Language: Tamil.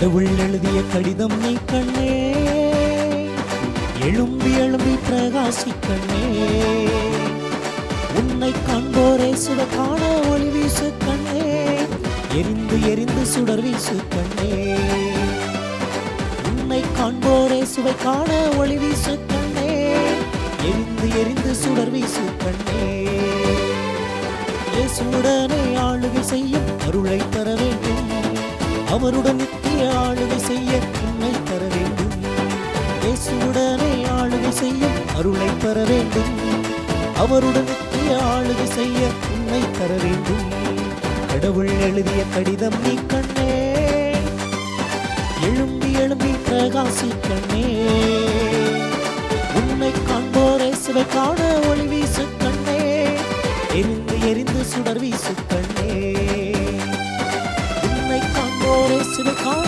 கடவுள் எழுதிய கடிதம் நீ கண்ணே. எழும்பி எழும்பி பிரகாசி கண்ணே. உன்னை காண்போரே சுட காண ஒளி வீசு கண்ணே. எரிந்து எரிந்து சுடர் வீசு கண்ணே. உன்னை காண்போரே சுவை காண ஒளி வீசு கண்ணே. எரிந்து எரிந்து சுடர் வீசு கண்ணே. இயேசுடனே ஆளுகை செய்யும் அருளை தர வேண்டும். அவருடன் ஆளுகை செய்ய உன்னை தர வேண்டும். இயேசுடனே ஆளுகை செய்ய அருளை தர வேண்டும். அவருடன் ஆளுகை செய்ய உன்னை தர வேண்டும். கடவுள் எழுதிய கடிதம் நீ கண்ணே. எழும்பி எழும்பி பிரகாசி கண்ணே. உன்னை காண்போரே சுவை காண ஒளி வீசு கண்ணே. எரிந்து எரிந்து சுடர் வீசு கண்ணே. உன்னை காண்போரே சுவை காண